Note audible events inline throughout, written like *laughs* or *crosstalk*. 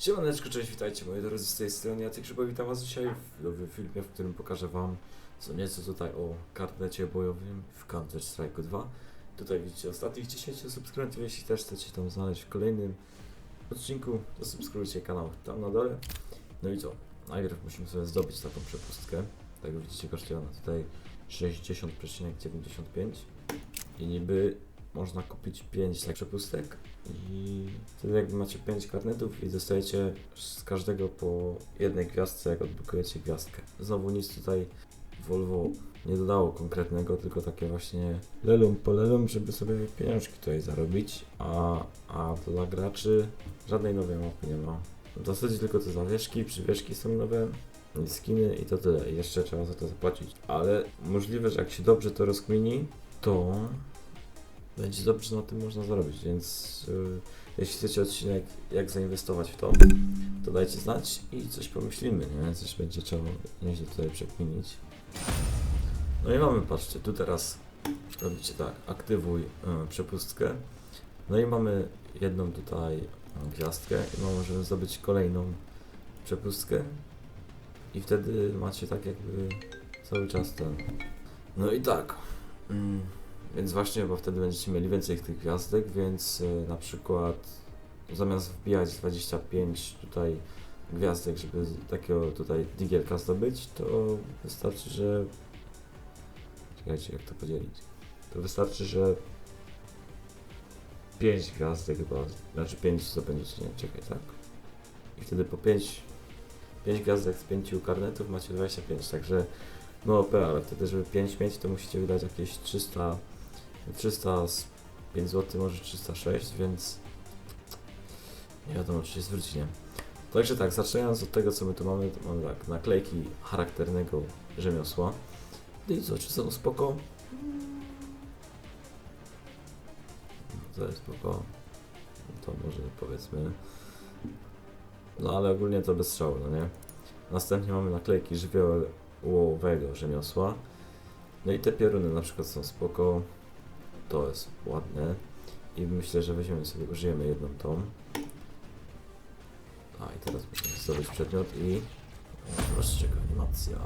Siemaneczko, cześć, witajcie moi drodzy z tej strony. Ja Grzybo, witam was dzisiaj w nowym filmie, w którym pokażę wam co nieco tutaj o karnecie bojowym w Counter Strike 2. Tutaj widzicie ostatnich 10 subskrybentów, jeśli też chcecie tam znaleźć w kolejnym odcinku, to subskrybujcie kanał tam na dole. No i co, najpierw musimy sobie zdobyć taką przepustkę. Tak jak widzicie kosztuje ona tutaj 60,95 i niby można kupić 5 tak przepustek i wtedy jakby macie 5 karnetów i dostajecie z każdego po jednej gwiazdce, jak odblokujecie gwiazdkę. Znowu nic tutaj Volvo nie dodało konkretnego, tylko takie właśnie lelum po lelum, żeby sobie pieniążki tutaj zarobić, a, a dla graczy żadnej nowej mapy nie ma. W zasadzie tylko te zawieszki, przywieszki są nowe, skiny i to tyle. Jeszcze trzeba za to zapłacić. Ale możliwe, że jak się dobrze to rozkmini, to będzie dobrze na tym można zarobić, więc yy, jeśli chcecie odcinek jak zainwestować w to, to dajcie znać i coś pomyślimy, nie? Coś będzie trzeba nieźle tutaj przekminić. No i mamy, patrzcie, tu teraz robicie tak, aktywuj y, przepustkę. No i mamy jedną tutaj y, gwiazdkę i możemy zdobyć kolejną przepustkę i wtedy macie tak jakby cały czas ten. No i tak. Mm. Więc właśnie, bo wtedy będziecie mieli więcej tych gwiazdek, więc y, na przykład zamiast wbijać 25 tutaj gwiazdek, żeby takiego tutaj digielka zdobyć, to wystarczy, że... Czekajcie, jak to podzielić. To wystarczy, że 5 gwiazdek chyba, znaczy 5 zdobędziecie, nie, czekaj, tak? I wtedy po 5, 5 gwiazdek z 5 karnetów macie 25, także no OP, ale wtedy, żeby 5 mieć, to musicie wydać jakieś 300 305 zł, może 306, więc nie wiadomo, czy się zwróci, nie? Także tak, zaczynając od tego, co my tu mamy, to mamy tak, naklejki charakternego rzemiosła. No i co, czy są spoko? To jest spoko. To może powiedzmy. No ale ogólnie to bez strzału, no nie? Następnie mamy naklejki żywiołowego rzemiosła. No i te pioruny na przykład są spoko. To jest ładne. I myślę, że weźmiemy sobie, użyjemy jedną tą. A i teraz musimy zdobyć przedmiot i... Proszę, jaka animacja.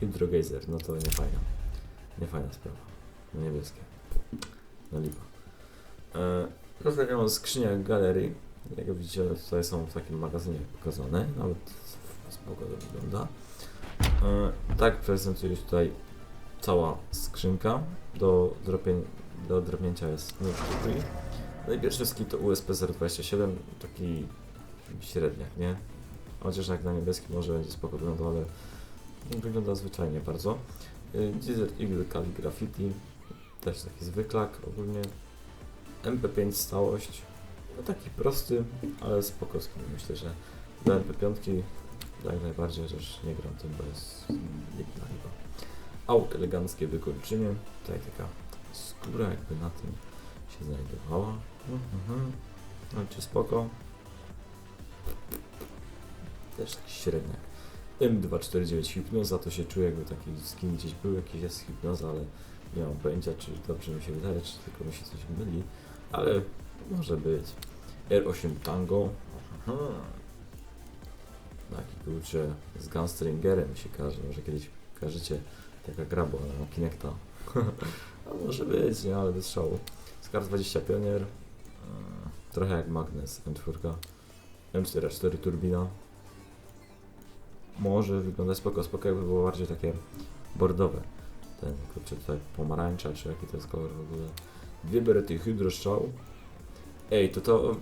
Hydrogazer, no to nie fajna. Nie fajna sprawa. No niebieskie. No lipa. E, Rozmawiamy o skrzyniach galerii. Jak widzicie, tutaj są w takim magazynie pokazane. Nawet spoko to wygląda. E, tak prezentuje się tutaj cała skrzynka do, dropień, do drobnięcia jest free. No i pierwszy ski to USP 027, taki średniak, nie? Chociaż jak na niebieski może będzie spoko wyglądał, ale wygląda zwyczajnie bardzo. Y, Desert Eagle Kali Graffiti, też taki zwyklak ogólnie. MP5 stałość, no taki prosty, ale spoko skin. Myślę, że do MP5 jak najbardziej, chociaż nie gram tym, bo jest. Aut eleganckie wykończenie, tutaj taka skóra jakby na tym się znajdowała. Mhm. No czy spoko. Też taki średniak. M249 Hipnoza, to się czuję jakby taki skin gdzieś był, jakiś jest hipnoza, ale nie mam pojęcia, czy dobrze mi się wydaje, czy tylko mi się coś myli, ale może być. R8 Tango. Aha. Taki kurczę z Gunstringerem się każe, może kiedyś kojarzycie taka gra była na Kinecta. A *laughs* może być, nie, ale bez szału. Scar 20 Pionier. Eee, Trochę jak Magnes M4. M44 Turbina. Może wyglądać spoko, spoko jakby było bardziej takie bordowe. Ten, kurczę, tutaj pomarańcza, czy jaki to jest kolor w ogóle. Dwie berety hydroszczał. Ej, to to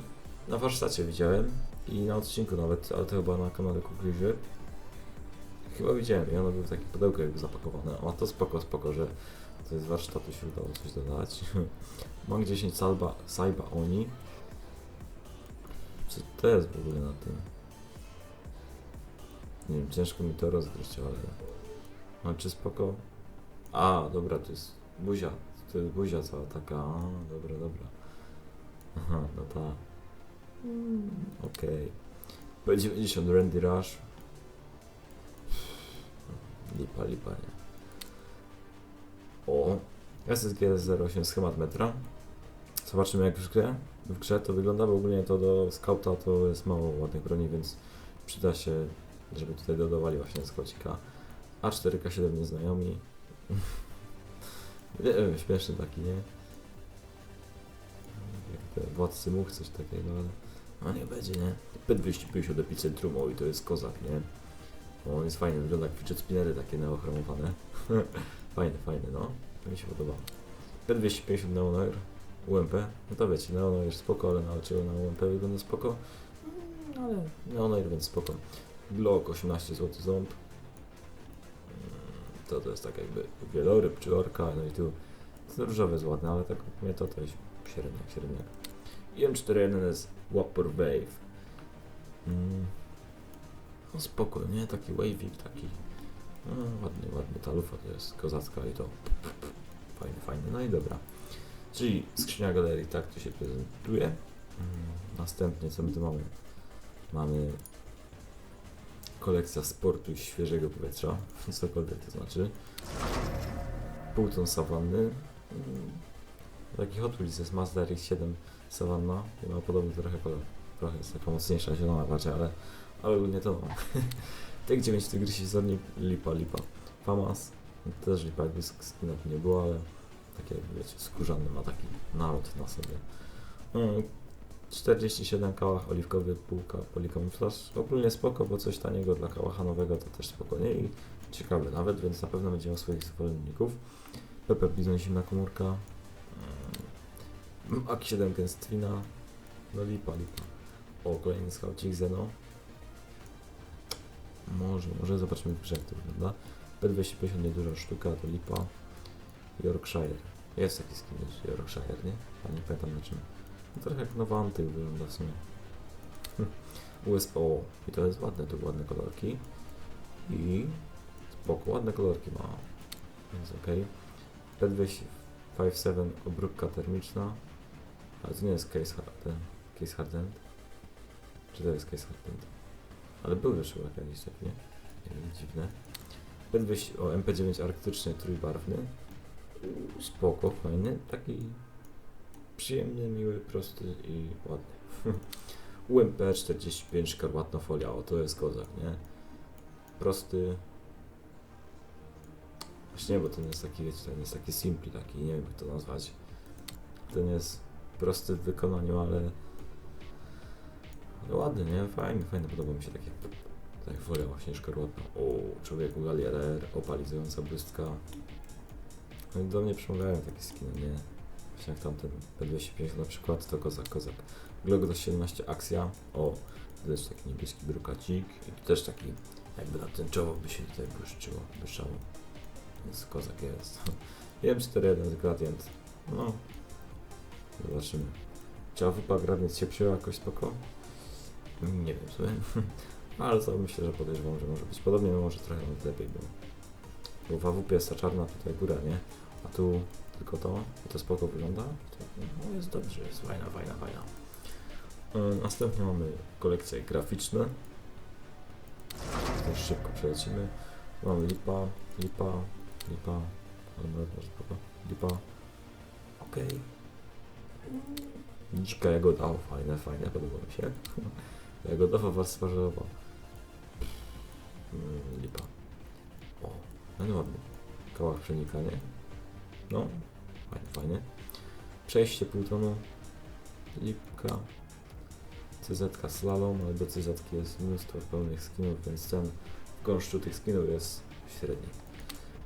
na warsztacie widziałem i na odcinku nawet, ale to chyba na kanale Kukuliwy. Chyba widziałem i ono było w takie pudełko jakby zapakowane. A to spoko, spoko, że to jest warsztatu się udało coś dodać. *laughs* Mam 10 salba, Saiba Oni. Co to jest w ogóle na tym? Nie wiem, ciężko mi to rozgryźć, ale... No czy spoko? A, dobra, to jest buzia. To jest buzia cała taka. A, dobra, dobra. Aha, no ta. Mm, Okej. P90 Randy Rush. Lipa, nie. O, SSG 08 schemat metra. Zobaczymy jak już grę. w grze to wygląda, bo ogólnie to do skauta to jest mało ładnych broni, więc przyda się, żeby tutaj dodawali właśnie skaucika. A4K7 nieznajomi. *laughs* nie wiem, śmieszny taki, nie? Jak te władcy much, coś takiego, ale no nie będzie, nie? P250 Epicentrum, oj, to jest kozak, nie? O, on jest fajny, wygląda jak fidget spinnery takie neochromowane. *laughs* fajny, fajny, no. To mi się podoba. P250 Neonair, UMP, no to wiecie, Neonair spoko, ale dlaczego na UMP wygląda spoko? Mm, ale Neonair, więc spoko. Glock 18 zł ząb. Mm, To to jest tak jakby wieloryb czy orka, no i tu różowe jest ładne, ale tak mnie to to jest średniak, średniak. I M41 jest Whopper Wave. Mm. No spoko, nie? Taki waving, taki no, ładny, ładny talufa to jest kozacka i to fajny, fajny. No i dobra. Czyli skrzynia galerii, tak to się prezentuje. Mm, Następnie co my tu mamy? Mamy kolekcja sportu i świeżego powietrza, *laughs* cokolwiek to znaczy. Półton sawanny. Mm, Taki Hot Wheels jest Mazda RX-7 Savanna ma podobny trochę kolor. Trochę jest taka mocniejsza, zielona bardziej, ale, ale ogólnie to mam. Tych 9 tygrysi sezonnik, lipa, lipa. Famas, też lipa, jakby sk- skina nie było, ale takie, wiecie, skórzany ma taki nalot na sobie. Mm, 47 kałach oliwkowy, półka polikamuflaż. Ogólnie spoko, bo coś taniego dla kałacha nowego to też spokojnie i ciekawe nawet, więc na pewno będzie miał swoich zwolenników. Pepe Bizon, zimna komórka. Mm, Ak 7 Gęstwina. No lipa, lipa. O, kolejny skaucik Zeno. Może, może grze jak to wygląda. P250 nieduża sztuka, to lipa. Yorkshire. Jest taki skin Yorkshire, nie? A nie pamiętam na czym. No trochę jak nowy antyk wygląda w sumie. USP, o, i to jest ładne, to ładne kolorki. I spoko, ładne kolorki ma. Więc okej. P257 obróbka termiczna. Ale to nie jest case hardened. Case hardened. Czy to jest case hardened? Ale był już chyba jakiś nie? Nie wiem, dziwne. P200, o, MP9 arktyczny, trójbarwny. Spoko, fajny, taki przyjemny, miły, prosty i ładny. UMP 45 szkarłatna folia, o to jest kozak, nie? Prosty. Właśnie nie, bo ten jest taki, wiecie, ten jest taki simply, taki, nie wiem jak to nazwać. Ten jest prosty w wykonaniu, ale ładny, nie? Fajny, fajny, podoba mi się takie tak folia właśnie szkarłatna. O, człowieku Galierer, opalizująca błystka. No i do mnie przemawiają takie skiny, nie? Właśnie jak tamten P250 na przykład, to kozak, kozak. Glock do 17 Axia, o, to też taki niebieski brukacik i tu też taki jakby na tęczowo by się tutaj błyszczyło, błyszczało. Więc kozak jest. *laughs* M41 z Gradient, no, zobaczymy. Czy AWP Gradient się przyjął jakoś spoko? Nie wiem sobie. *laughs* Ale to myślę, że podejrzewam, że może być podobnie, może trochę lepiej było. Bo w AWP jest ta czarna tutaj góra, nie? A tu tylko to, i to spoko wygląda. No jest dobrze, jest fajna, fajna, fajna. E, Następnie mamy kolekcje graficzne. Też szybko przelecimy. Mamy lipa, lipa, lipa, ale może spoko, lipa. Okej. Dzika jagoda, o fajne, fajne, podoba mi się. *laughs* Jagodowa warstwa żelowa. Mm, lipa. O, no nie ładny. Kałach przenikanie. No, fajnie, fajnie. Przejście półtonu. Lipka. CZ slalom, ale do CZ jest mnóstwo pełnych skinów, więc ten w gąszczu tych skinów jest średni.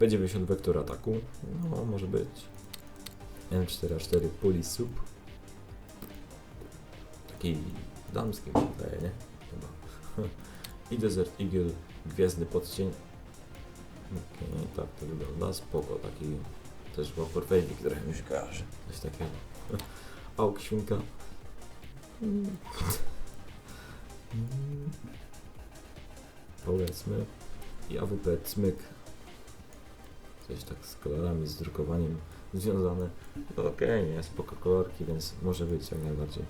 P90 wektor ataku. No, może być. M4A4 Polisub. Taki się wydaje, nie? Chyba. *laughs* I Desert Eagle, gwiezdny podcień. Okej, tak to wygląda, spoko, taki też Whopper Waving, trochę mi się kojarzy. Coś takiego. *laughs* Auk świnka. *laughs* Powiedzmy. I AWP cmyk. Coś tak z kolorami, z drukowaniem związane. No okej, nie, spoko kolorki, więc może być jak najbardziej.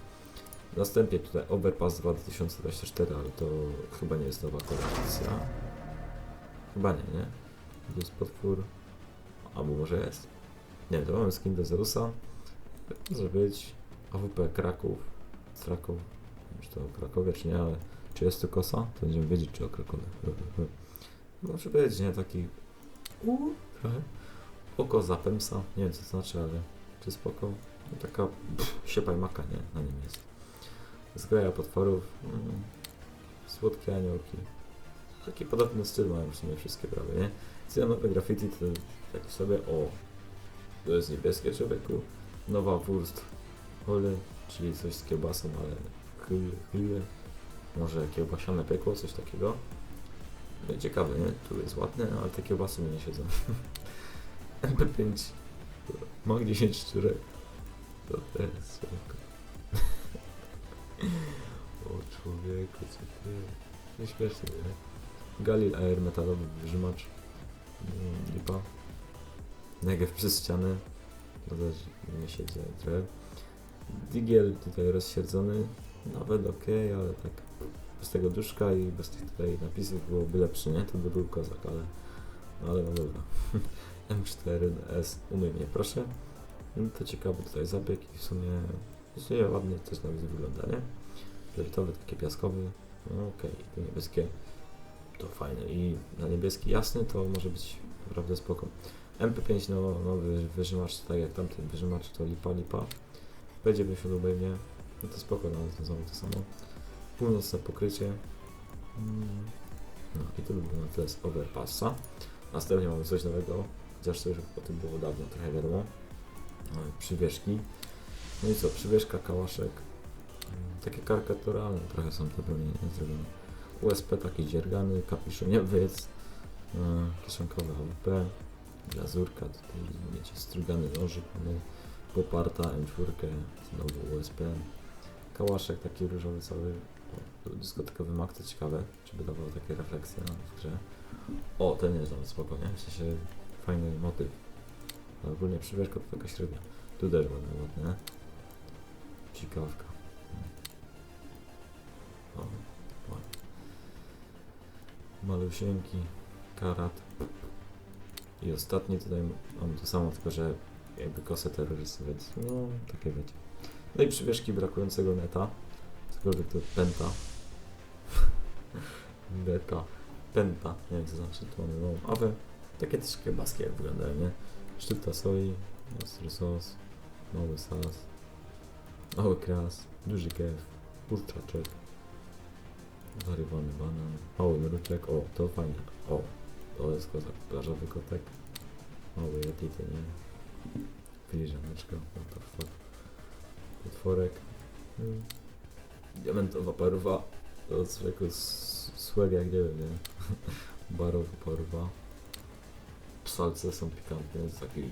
Następnie tutaj Overpass 2024, ale to chyba nie jest nowa kolekcja. Chyba nie, nie? To jest potwór. Albo może jest? Nie, to mamy skin do Zerusa. Może być. AWP Kraków. Kraków, nie wiem, czy to o Krakowie, czy nie, ale czy jest to kosa, to będziemy wiedzieć, czy o Krakowie. *laughs* Może być, nie? Taki u, trochę oko zapemsa, nie wiem co to znaczy, ale czy spoko. No, taka pff, siepa i maka, nie? Na nim jest. Zgraja potworów, mm, słodkie aniołki. Taki podobny styl mają w sumie wszystkie prawie, nie? Cyjanowe graffiti to tak sobie, o, to jest niebieskie człowieku, nowa wurst, hole, czyli coś z kiełbasą, ale chyle, chyle. może kiełbasiane piekło, coś takiego. No ciekawe, nie? Tu jest ładne, ale te kiełbasy mi nie siedzą. *laughs* MP5 ma 10 szczurek. To też. O człowieku, co ty? Nie śmiesznie, nie? Galil Air metalowy wyżymacz. Mm, Lipa. Negev przez ścianę. To też nie siedzi trochę. Digiel tutaj rozsierdzony. Nawet ok, ale tak bez tego duszka i bez tych tutaj napisów byłoby lepszy, nie? To by był kozak, ale, ale no dobra. *laughs* M4S, umyj mnie proszę. No to ciekawy tutaj zabieg i w sumie, w sumie ładnie też nawet wygląda, nie? Taki piaskowy, no okej, to niebieskie, to fajne i na niebieski jasny to może być naprawdę spoko. MP5 no, nowy wyżymacz, tak jak tamten wyżymacz to lipa lipa. Będzie się obejmie, no to spoko, no znowu to samo. Północne pokrycie. No i to by było na tyle z Overpassa. Następnie mamy coś nowego, chociaż to już o tym było dawno, trochę wiadomo. Przywieszki. No i co, kałaszek. Mm, Takie karykaturalne trochę są te broni nie, zrobione. USP taki dziergany, kapiszoniowiec, yy, kieszonkowe AWP, glazurka, tutaj wiecie, strugany nożyk, mamy poparta M4, znowu USP, kałaszek taki różowy cały, o, dyskotekowy mak, to ciekawe, czy by dawał takie refleksje no, w grze. O, ten jest nawet spoko, nie? W sensie fajny motyw. Ogólnie przywieszka to taka średnia. Tu też ładne, ładne. Ładnie. Malusieńki, karat. I ostatni tutaj mam to samo, tylko że jakby kosę terrorysty, no, takie wiecie. No i przywieszki brakującego neta. Cokolwiek to penta. *laughs* Beta. Penta. Nie wiem co znaczy, to mamy nową awę. Takie też kiełbaski jak wyglądają, nie? Szczypta soi, ostry sos, mały sas, mały kras, duży kew, kurczaczek, zarywany banan, mały mruczek, o, to fajnie, o, to jest kozak, plażowy kotek, mały jetity, nie? Filiżaneczka, what the fuck, potworek, mm. diamentowa paruwa, to zwykły słeg jak nie wiem, nie? *laughs* Barowa paruwa, psalce są pikantne, jest taki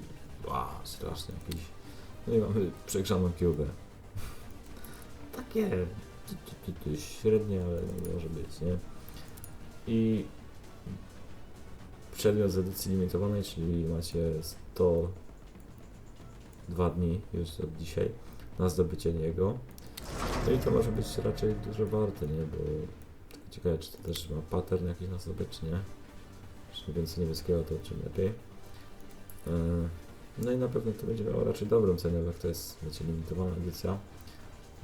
wow, straszny jakiś. No i mamy przegrzaną kiełbę. Takie średnie, ale może być, nie? I przedmiot z edycji limitowanej, czyli macie 102 dni już od dzisiaj na zdobycie niego. No i to może być raczej dużo warte, nie? Bo ciekawe, czy to też ma pattern jakiś na sobie, czy nie. Czym więcej niebieskiego, to czym lepiej. Yy, No i na pewno to będzie miało raczej dobrą cenę, bo to jest wiecie, limitowana edycja.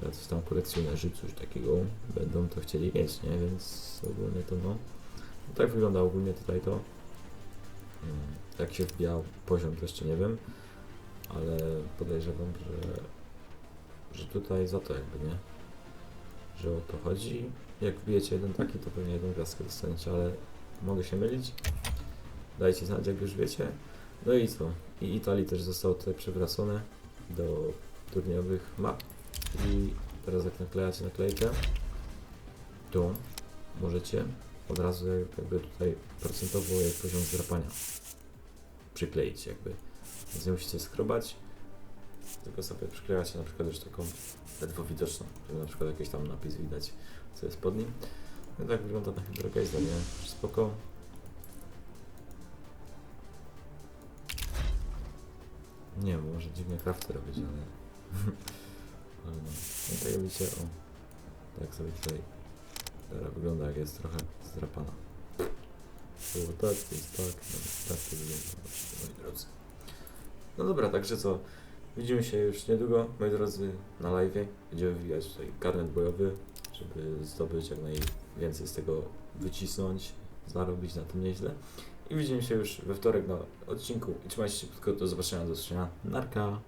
Jacyś tam kolekcjonerzy coś takiego będą to chcieli mieć, nie? Więc ogólnie to no. no tak wygląda ogólnie tutaj to. Jak się wbijał poziom to jeszcze nie wiem, ale podejrzewam, że, że tutaj za to jakby nie, że o to chodzi. Jak wbijecie jeden taki, to pewnie jedną gwiazdkę dostaniecie, ale mogę się mylić. Dajcie znać, jak już wiecie. No i co? I Italii też zostało tutaj przywracone do turniejowych map. I teraz jak naklejacie naklejkę, to możecie od razu jakby tutaj procentowo jak poziom zdrapania przykleić jakby. Więc nie musicie skrobać, tylko sobie przyklejacie na przykład już taką ledwo widoczną, żeby na przykład jakiś tam napis widać, co jest pod nim. No tak wygląda na Hydrogeista, nie? Spoko. Nie może dziwnie crafty robić, ale *laughs* widzicie, o. Tak sobie tutaj teraz wygląda jak jest trochę zdrapana. Było tak, jest tak, no, tak to wygląda, moi drodzy. No dobra, także co? Widzimy się już niedługo, moi drodzy, na live. Będziemy wywijać tutaj karnet bojowy, żeby zdobyć jak najwięcej z tego wycisnąć, zarobić na tym nieźle. I widzimy się już we wtorek na odcinku. I trzymajcie się krótko, do zobaczenia, do zobaczenia. Narka!